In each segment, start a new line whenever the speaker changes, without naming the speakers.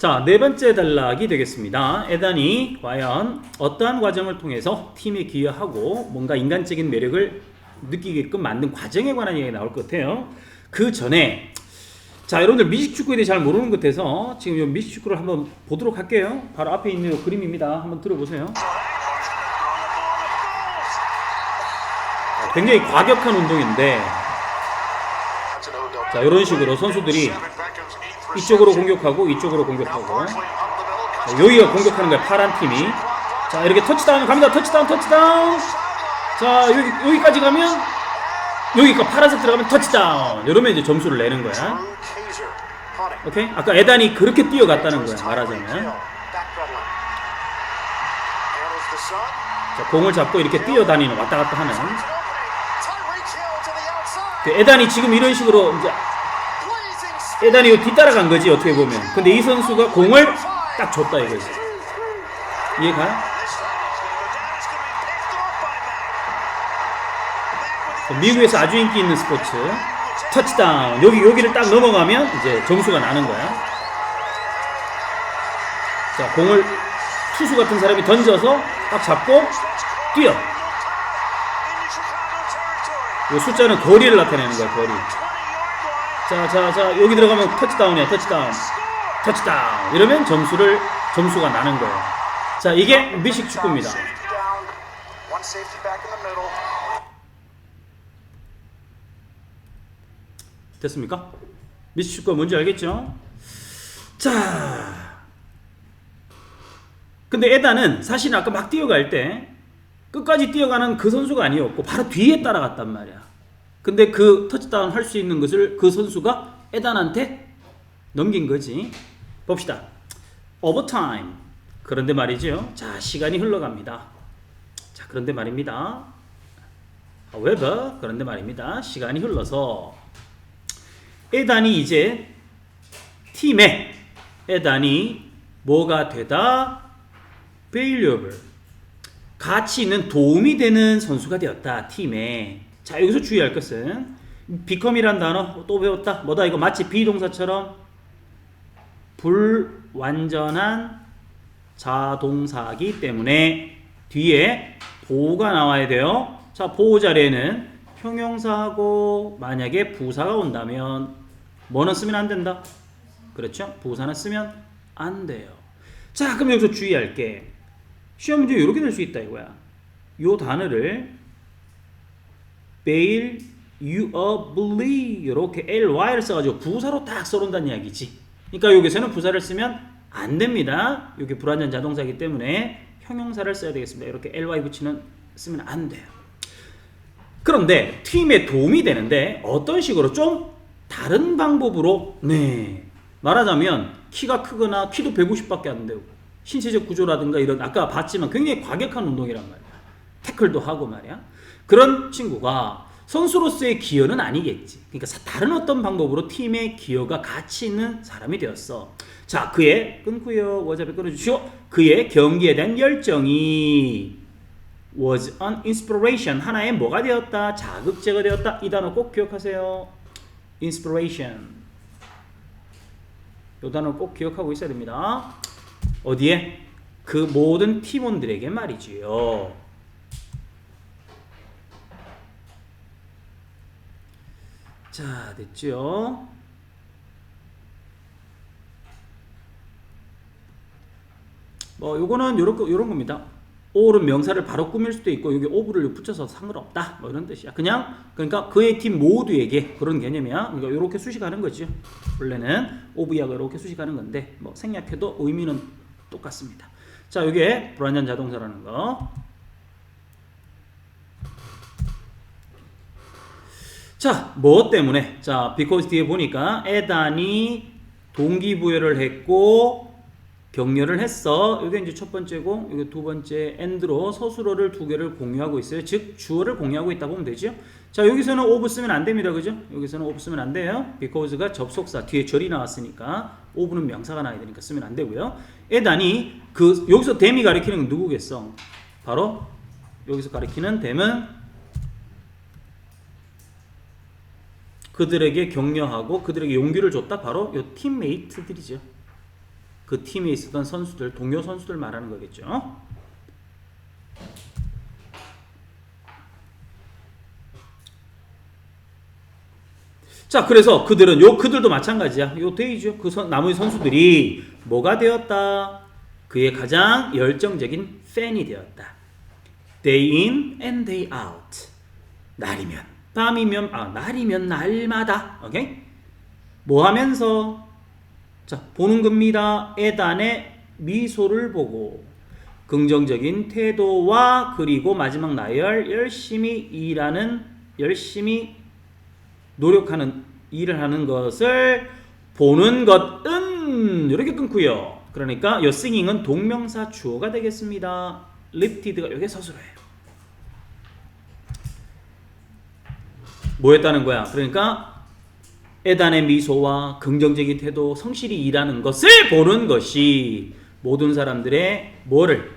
자, 네 번째 단락이 되겠습니다. 에단이 과연 어떠한 과정을 통해서 팀에 기여하고 뭔가 인간적인 매력을 느끼게끔 만든 과정에 관한 얘기가 나올 것 같아요. 그 전에 자, 여러분들 미식 축구에 대해 잘 모르는 것 같아서 지금 이 미식 축구를 한번 보도록 할게요. 바로 앞에 있는 이 그림입니다. 한번 들어보세요. 어, 굉장히 과격한 운동인데 자, 이런 식으로 선수들이 이쪽으로 공격하고 이쪽으로 공격하고. 자, 여기가 공격하는 거야 파란 팀이. 자 이렇게 터치다운 갑니다. 터치다운 터치다운. 자 여기 여기까지 가면 여기가 파란색 들어가면 터치다운. 이러면 이제 점수를 내는 거야. 오케이? 아까 에단이 그렇게 뛰어갔다는 거야 말하자면. 자, 공을 잡고 이렇게 뛰어다니는 왔다 갔다 하는. 그 에단이 지금 이런 식으로 이제 에단이 뒤따라간 거지 어떻게 보면. 근데 이 선수가 공을 딱 줬다 이거지. 이해가? 미국에서 아주 인기 있는 스포츠. 터치다운. 여기 여기를 딱 넘어가면 이제 점수가 나는 거야. 자 공을 투수 같은 사람이 던져서 딱 잡고 뛰어. 이 숫자는 거리를 나타내는 거야 거리 자, 자, 자, 여기 들어가면 터치다운이야, 터치다운. 터치다운. 이러면 점수를, 점수가 나는 거예요. 자, 이게 미식 축구입니다. 됐습니까? 미식 축구가 뭔지 알겠죠? 자. 근데 에다는 사실 아까 막 뛰어갈 때 끝까지 뛰어가는 그 선수가 아니었고 바로 뒤에 따라갔단 말이야. 근데 그 터치다운 할 수 있는 것을 그 선수가 에단한테 넘긴 거지. 봅시다. 오버타임. 그런데 말이죠. 자, 시간이 흘러갑니다. 자, 그런데 말입니다. however, 그런데 말입니다. 시간이 흘러서 에단이 이제 팀에 에단이 뭐가 되다? valuable. 가치 있는 도움이 되는 선수가 되었다. 팀에. 자 여기서 주의할 것은 become이란 단어 또 배웠다? 뭐다? 이거 마치 비동사처럼 불완전한 자동사기 때문에 뒤에 보호가 나와야 돼요. 자 보호 자리에는 형용사하고 만약에 부사가 온다면 뭐는 쓰면 안 된다? 그렇죠? 부사는 쓰면 안 돼요. 자 그럼 여기서 주의할 게 시험 문제 이렇게 될 수 있다 이거야. 요 단어를 you ably 이렇게 ly를 써가지고 부사로 딱 써놓는다는 이야기지. 그러니까 여기서는 부사를 쓰면 안 됩니다. 이게 불완전 자동사이기 때문에 형용사를 써야 되겠습니다. 이렇게 ly 붙이는 쓰면 안 돼요. 그런데 팀에 도움이 되는데 어떤 식으로 좀 다른 방법으로 네 말하자면 키가 크거나 키도 150밖에 안 되고 신체적 구조라든가 이런 아까 봤지만 굉장히 과격한 운동이란 말이야. 태클도 하고 말이야. 그런 친구가 선수로서의 기여는 아니겠지. 그러니까 다른 어떤 방법으로 팀의 기여가 가치 있는 사람이 되었어. 자, 그의 끊고요. 워잡에 끊어주시오. 그의 경기에 대한 열정이 was an inspiration. 하나의 뭐가 되었다? 자극제가 되었다. 이 단어 꼭 기억하세요. inspiration. 이 단어 꼭 기억하고 있어야 됩니다. 어디에? 그 모든 팀원들에게 말이지요. 자, 됐죠? 뭐 요거는 요런 요런 겁니다. 올은 명사를 바로 꾸밀 수도 있고 여기 오브를 붙여서 상관없다. 뭐 이런 뜻이야. 그냥 그러니까 그의 팀 모두에게 그런 개념이야. 그러니까 이렇게 수식하는 거죠. 원래는 오브 이하고 이렇게 수식하는 건데 뭐 생략해도 의미는 똑같습니다. 자, 이게 불완전 자동사라는 거. 자, 뭐 때문에? 자, because 뒤에 보니까 에단이 동기부여를 했고 격려를 했어. 이게 이제 첫 번째고, 이게 두 번째 and로 서술어를 두 개를 공유하고 있어요. 즉 주어를 공유하고 있다 보면 되죠. 자, 여기서는 of 쓰면 안 됩니다. 그죠? 여기서는 of 쓰면 안 돼요. because가 접속사 뒤에 절이 나왔으니까 of는 명사가 나야 되니까 쓰면 안 되고요. 에단이 그 여기서 댐이 가리키는 건 누구겠어? 바로 여기서 가리키는 댐은 그들에게 격려하고 그들에게 용기를 줬다 바로 요 팀메이트들이죠. 그 팀에 있었던 선수들, 동료 선수들 말하는 거겠죠. 자, 그래서 그들은 요 그들도 마찬가지야. 요 데이죠. 그 선, 나머지 선수들이 뭐가 되었다? 그의 가장 열정적인 팬이 되었다. Day in and day out. 날이면 밤이면 아 날이면 날마다. 오케이? 뭐 하면서 자, 보는 겁니다. 에단의 미소를 보고 긍정적인 태도와 그리고 마지막 나열 열심히 일하는 열심히 노력하는 일을 하는 것을 보는 것은 이렇게 끊고요. 그러니까 요 singing은 동명사 주어가 되겠습니다. lifted가 여기 서술어예요. 뭐 했다는 거야? 그러니까 애단의 미소와 긍정적인 태도, 성실히 일하는 것을 보는 것이 모든 사람들의 뭐를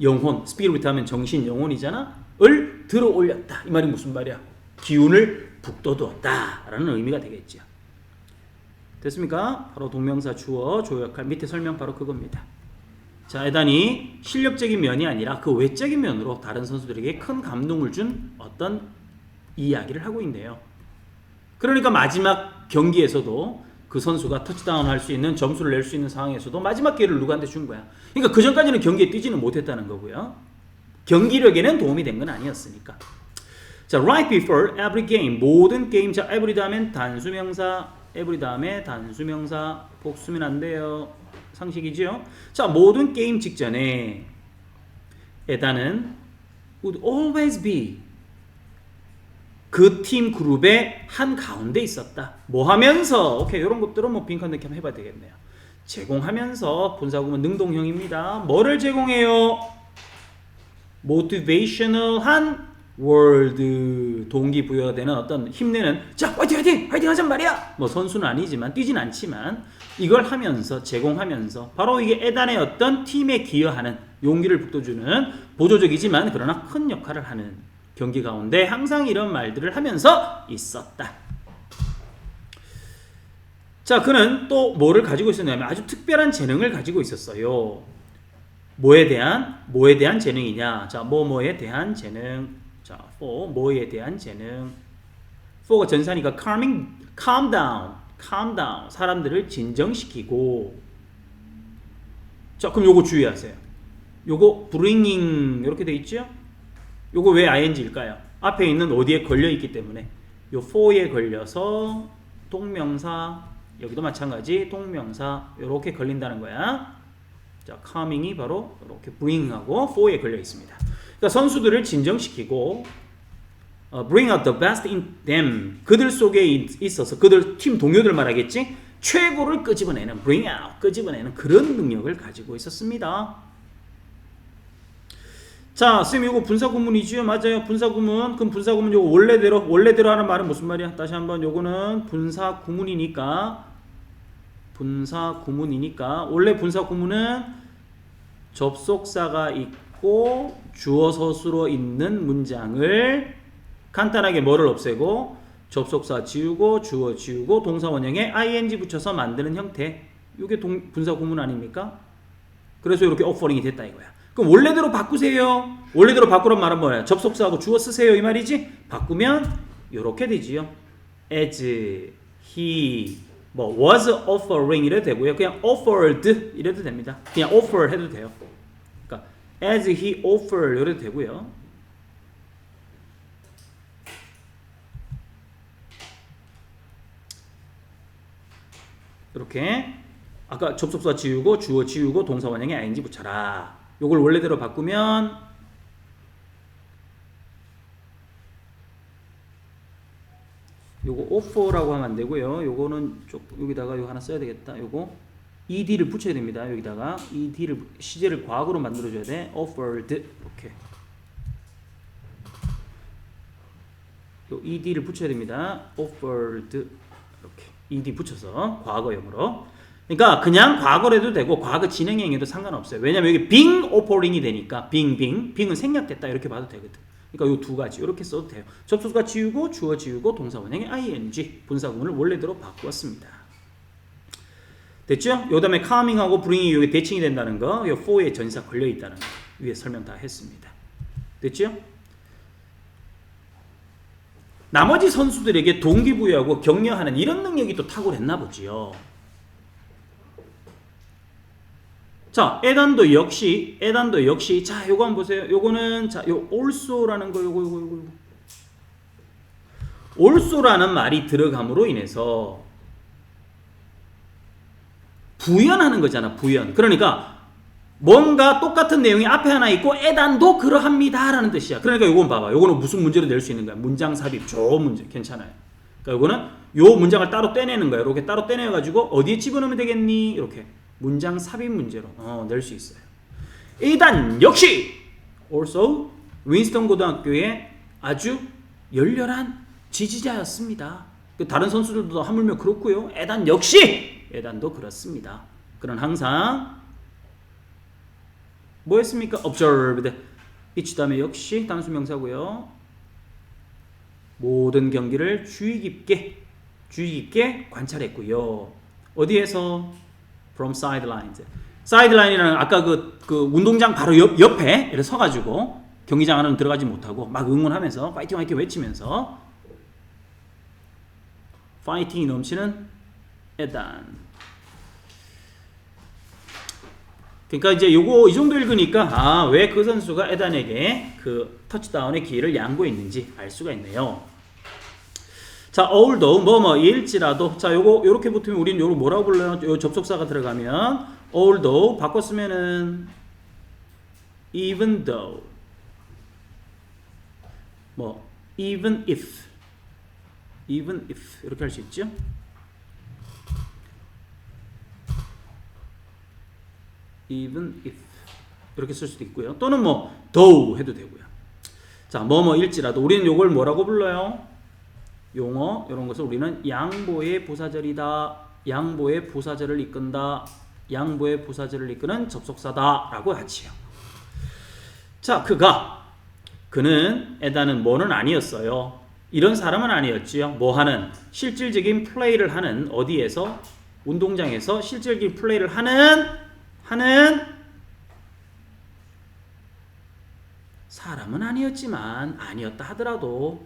영혼, 스피릿 하면 정신, 영혼이잖아. 을 들어 올렸다. 이 말이 무슨 말이야? 기운을 북돋웠다라는 의미가 되겠죠. 됐습니까? 바로 동명사 주어 조역할 밑에 설명 바로 그겁니다. 자, 에단이 실력적인 면이 아니라 그 외적인 면으로 다른 선수들에게 큰 감동을 준 어떤 이야기를 하고 있네요. 그러니까 마지막 경기에서도 그 선수가 터치다운 할 수 있는 점수를 낼 수 있는 상황에서도 마지막 기회를 누구한테 준 거야. 그러니까 그 전까지는 경기에 뛰지는 못했다는 거고요. 경기력에는 도움이 된 건 아니었으니까. 자, right before every game 모든 게임 자 every 다음엔 단수명사 every 다음에 단수명사 복수면 안 돼요. 상식이지요. 자, 모든 게임 직전에 에다는 would always be 그 팀 그룹의 한 가운데 있었다. 뭐 하면서 오케이 이런 것들은 뭐 넣기 한번 해봐야 되겠네요. 제공하면서 분사구문 능동형입니다. 뭐를 제공해요? 모티베이셔널한 월드 동기부여가 되는 어떤 힘내는 자 화이팅 화이팅 화이팅 하자 말이야 뭐 선수는 아니지만 뛰진 않지만 이걸 하면서 제공하면서 바로 이게 에단의 어떤 팀에 기여하는 용기를 북돋주는 보조적이지만 그러나 큰 역할을 하는 경기 가운데 항상 이런 말들을 하면서 있었다. 자 그는 또 뭐를 가지고 있었냐면 아주 특별한 재능을 가지고 있었어요. 뭐에 대한 뭐에 대한 재능이냐? 자, 뭐뭐에 대한 재능. 자, for 뭐에 대한 재능. for가 전사니까 calming, calm down, calm down. 사람들을 진정시키고. 자, 그럼 요거 주의하세요. 요거 bringing 이렇게 돼 있죠? 요거 왜 ing일까요? 앞에 있는 어디에 걸려 있기 때문에 요 for에 걸려서 동명사 여기도 마찬가지 동명사 이렇게 걸린다는 거야. 자, calming이 바로 이렇게 bring하고 for에 걸려 있습니다. 그러니까 선수들을 진정시키고 어, bring out the best in them 그들 속에 있- 있어서 그들 팀 동료들 말하겠지 최고를 끄집어내는 bring out 끄집어내는 그런 능력을 가지고 있었습니다. 자, 쌤 이거 분사 구문이지요? 맞아요. 분사 구문. 그럼 분사 구문 요거 원래대로 원래대로 하는 말은 무슨 말이야? 다시 한번 요거는 분사 구문이니까 분사 구문이니까 원래 분사 구문은 접속사가 있고 주어 서술어 있는 문장을 간단하게 뭐를 없애고 접속사 지우고 주어 지우고 동사 원형에 ing 붙여서 만드는 형태. 이게 동, 분사 구문 아닙니까? 그래서 이렇게 오퍼링이 됐다 이거야. 그럼 원래대로 바꾸세요. 원래대로 바꾸란 말은 뭐야? 접속사하고 주어 쓰세요 이 말이지? 바꾸면 이렇게 되지요. as he 뭐 was offering 이래도 되고요. 그냥 offered 이래도 됩니다. 그냥 offer 해도 돼요. 그러니까 as he offered 이래도 되고요. 이렇게 아까 접속사 지우고 주어 지우고 동사 원형에 ing 붙여라. 요걸 원래대로 바꾸면 요거 offer라고 하면 안 되고요. 요거는 쪽 여기다가 요 하나 써야 되겠다. 요거 ed를 붙여야 됩니다. 여기다가 ed를 시제를 과거로 만들어 줘야 돼. offered 이렇게. 요 ed를 붙여야 됩니다. offered 이렇게 ed 붙여서 과거형으로. 그러니까 그냥 과거로 해도 되고 과거 진행형에도 상관없어요. 왜냐면 여기 being offering이 되니까 being being은 생략됐다 이렇게 봐도 되거든. 그러니까 요두 가지 이렇게 써도 돼요. 접속사 지우고 주어 지우고 동사 원형의 ing 분사 구문을 원래대로 바꾸었습니다. 됐죠? 요 다음에 coming하고 bring이 이게 대칭이 된다는 거, 요 for에 전사 걸려 있다는 거 위에 설명 다 했습니다. 됐죠? 나머지 선수들에게 동기부여하고 격려하는 이런 능력이 또 탁월했나 보지요. 자, 에단도 역시 에단도 역시 자, 요거 한번 보세요. 요거는 자, 요 also라는 거 요거 요거 요거. also라는 말이 들어감으로 인해서 부연하는 거잖아, 부연. 그러니까 뭔가 똑같은 내용이 앞에 하나 있고 에단도 그러합니다라는 뜻이야. 그러니까 요건 봐봐. 요거는 무슨 문제로 낼 수 있는 거야? 문장 삽입 좋은 문제 괜찮아요. 그러니까 요거는 요 문장을 따로 떼내는 거야. 이렇게 따로 떼내 가지고 어디에 집어넣으면 되겠니? 이렇게 문장 삽입 문제로 어, 낼 수 있어요. 이단 역시 also 윈스턴 고등학교의 아주 열렬한 지지자였습니다. 그 다른 선수들도 하물며 그렇고요. 에단 역시 에단도 그렇습니다. 그런 항상 뭐였습니까? observed. each 다음에 역시 단수 명사고요. 모든 경기를 주의 깊게 주의 깊게 관찰했고요. 어디에서? From sidelines. sideline이라는 아까 그, 그 운동장 바로 옆, 옆에 이렇게 서가지고 경기장 안으로 들어가지 못하고 막 응원하면서 파이팅 파이팅 외치면서 파이팅이 넘치는 에단. 그러니까 이제 요거 이 정도 읽으니까 아 왜 그 선수가 에단에게 그 터치다운의 기회를 양보했는지 알 수가 있네요. 자, although 뭐뭐 일지라도 자 요거 요렇게 붙으면 우리는 요거 뭐라고 불러요? 요 접속사가 들어가면 although 바꿨으면은 even though 뭐 even if even if 이렇게 할 수 있죠? even if 이렇게 쓸 수도 있고요. 또는 뭐 though 해도 되고요. 자, 뭐뭐일지라도 우리는 요걸 뭐라고 불러요? 용어 이런 것을 우리는 양보의 부사절이다. 양보의 부사절을 이끈다. 양보의 부사절을 이끄는 접속사다라고 하지요. 자, 그가 그는 에다는 뭐는 아니었어요. 이런 사람은 아니었지요. 뭐 하는 실질적인 플레이를 하는 어디에서 운동장에서 실질적인 플레이를 하는 하는 사람은 아니었지만 아니었다 하더라도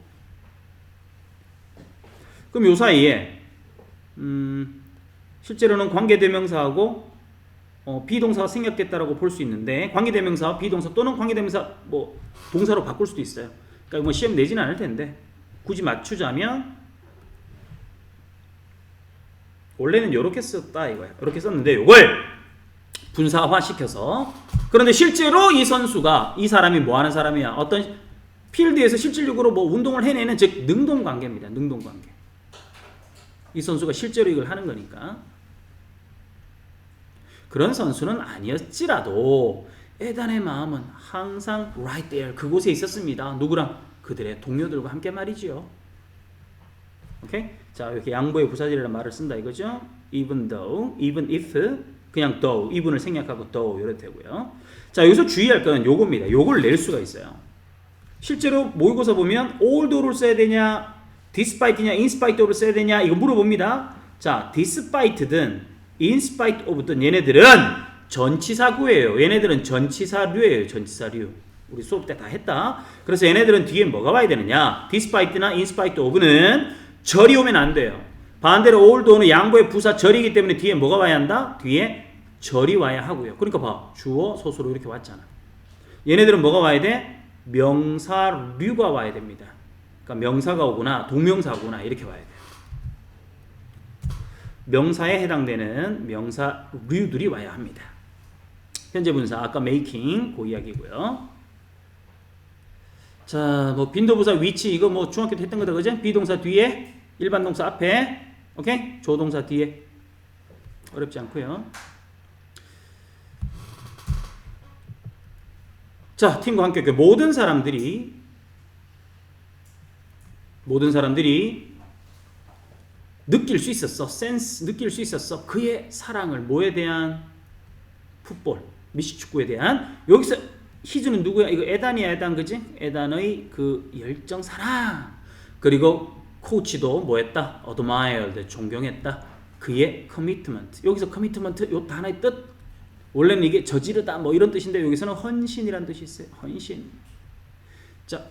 그럼 요 사이에 음, 실제로는 관계대명사하고 어, 비동사가 생략됐다라고 볼 수 있는데 관계대명사, 비동사 또는 관계대명사 뭐 동사로 바꿀 수도 있어요. 그러니까 뭐 시험 내지는 않을 텐데 굳이 맞추자면 원래는 이렇게 썼다 이거야. 이렇게 썼는데 이걸 분사화 시켜서 그런데 실제로 이 선수가 이 사람이 뭐 하는 사람이야? 어떤 필드에서 실질적으로 뭐 운동을 해내는 즉 능동 관계입니다. 능동 관계. 이 선수가 실제로 이걸 하는 거니까. 그런 선수는 아니었지라도 에단의 마음은 항상 right there 그곳에 있었습니다. 누구랑 그들의 동료들과 함께 말이지요. 오케이? 자, 이렇게 양보의 부사절이라는 말을 쓴다 이거죠. even though, even if 그냥 though, even을 생략하고 though 이렇게 되고요. 자, 여기서 주의할 건 요겁니다. 요걸 낼 수가 있어요. 실제로 모의고사 보면 although를 써야 되냐, in spite of를 써야 되냐 이거 물어봅니다. 자, in spite of든 얘네들은 전치사구예요. 얘네들은 전치사류예요. 전치사류. 우리 수업 때 다 했다. 그래서 얘네들은 뒤에 뭐가 와야 되느냐? in spite of는 절이 오면 안 돼요. 반대로 although는 양보의 부사 절이기 때문에 뒤에 뭐가 와야 한다? 뒤에 절이 와야 하고요. 그러니까 봐. 주어, 소수로 이렇게 왔잖아. 얘네들은 뭐가 와야 돼? 명사류가 와야 됩니다. 그러니까 명사가 오거나 동명사가 오거나 이렇게 와야 돼요. 명사에 해당되는 명사류들이 와야 합니다. 현재 분사 아까 making 그 이야기고요. 자, 뭐 빈도부사 위치 이거 뭐 중학교 때 했던 거다 그죠? 비동사 뒤에 일반 동사 앞에 오케이? 조동사 뒤에 어렵지 않고요. 자, 팀과 함께 그 모든 사람들이 모든 사람들이 느낄 수 있었어. 센스 느낄 수 있었어. 그의 사랑을 뭐에 대한 풋볼, 미식축구에 대한 여기서 희주는 누구야? 이거 에단이야, 에단 그지? 에단의 그 열정 사랑. 그리고 코치도 뭐 했다? 어드마이어드 존경했다. 그의 커미트먼트. 여기서 커미트먼트 요 단어의 뜻 원래는 이게 저지르다 뭐 이런 뜻인데 여기서는 헌신이란 뜻이 있어요. 헌신. 자,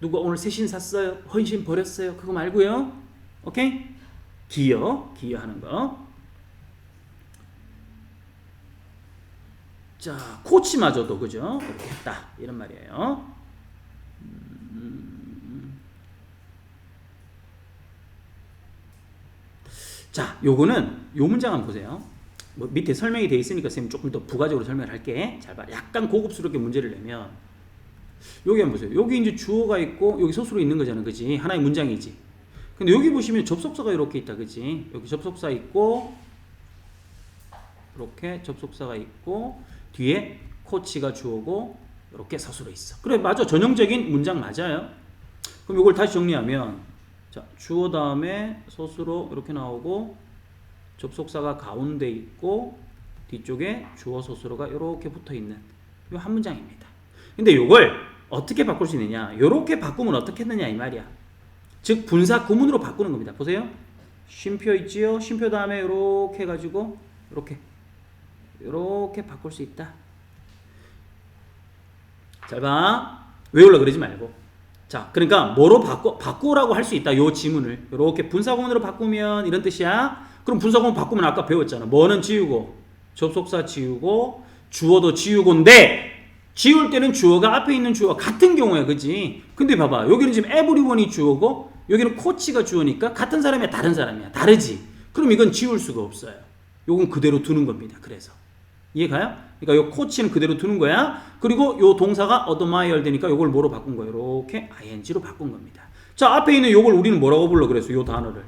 누가 오늘 새신 샀어요? 헌신 버렸어요? 그거 말고요. 오케이? 기여, 기여하는 거. 자, 코치마저도 그죠? 이렇게 했다 이런 말이에요. 음. 자, 요거는 요 문장 한번 보세요. 뭐 밑에 설명이 돼 있으니까 선생님 조금 더 부가적으로 설명을 할게. 잘 봐. 약간 고급스럽게 문제를 내면 여기 한번 보세요. 여기 이제 주어가 있고 여기 소수로 있는 거잖아, 그지? 하나의 문장이지. 근데 여기 보시면 접속사가 이렇게 있다, 그지? 여기 접속사 있고 이렇게 접속사가 있고 뒤에 코치가 주어고 이렇게 서술어 있어. 그래 맞아 전형적인 문장 맞아요. 그럼 이걸 다시 정리하면 자 주어 다음에 서술어 이렇게 나오고 접속사가 가운데 있고 뒤쪽에 주어 서술어가 이렇게 붙어 있는 이 한 문장입니다. 근데 이걸 어떻게 바꿀 수 있느냐? 이렇게 바꾸면 어떻게 했느냐 이 말이야. 즉 분사 구문으로 바꾸는 겁니다. 보세요. 쉼표 있지요? 쉼표 다음에 이렇게 해가지고 이렇게 이렇게 바꿀 수 있다. 잘 봐. 외우려 그러지 말고. 자, 그러니까 뭐로 바꿔 바꾸라고 할 수 있다. 요 지문을 이렇게 분사구문으로 바꾸면 이런 뜻이야. 그럼 분사구문 바꾸면 아까 배웠잖아. 뭐는 지우고 접속사 지우고 주어도 지우고인데 지울 때는 주어가 앞에 있는 주어가 같은 경우야, 그지? 근데 봐봐, 여기는 지금 에브리원이 주어고 여기는 코치가 주어니까 같은 사람이야, 다른 사람이야, 다르지? 그럼 이건 지울 수가 없어요. 요건 그대로 두는 겁니다. 그래서 이해가요? 그러니까 요 코치는 그대로 두는 거야. 그리고 요 동사가 어드마이얼 되니까 요걸 뭐로 바꾼 거예요? 이렇게 ing로 바꾼 겁니다. 자 앞에 있는 요걸 우리는 뭐라고 불러 그래서 요 단어를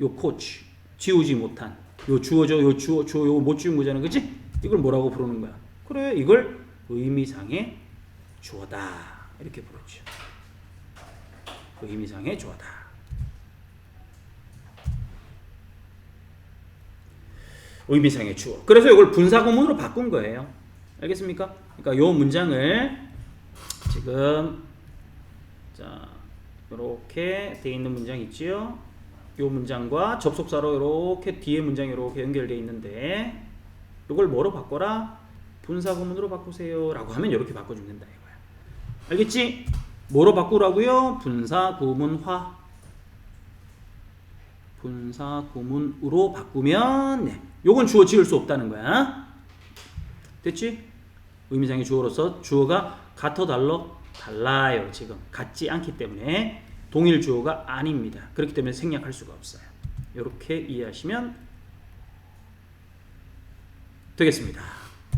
요 코치 지우지 못한 요 주어죠 요 주어 주어 요거 못 지운 거잖아 그지 이걸 뭐라고 부르는 거야 그래 이걸 의미상의 주어다. 이렇게 부르죠. 의미상의 주어다. 의미상의 주어. 그래서 이걸 분사구문으로 바꾼 거예요. 알겠습니까? 그러니까 요 문장을 지금 자 이렇게 돼 있는 문장 있지요? 요 문장과 접속사로 이렇게 뒤에 문장이 이렇게 연결되어 있는데 이걸 뭐로 바꿔라? 분사 구문으로 바꾸세요 라고 하면 이렇게 바꿔주면 된다 이거야 알겠지? 뭐로 바꾸라고요? 분사 구문화 분사 구문으로 바꾸면 네. 요건 주어 지을 수 없다는 거야 됐지? 의미상의 주어로서 주어가 같어 달러 달라요 지금 같지 않기 때문에 동일 주어가 아닙니다. 그렇기 때문에 생략할 수가 없어요. 이렇게 이해하시면 되겠습니다.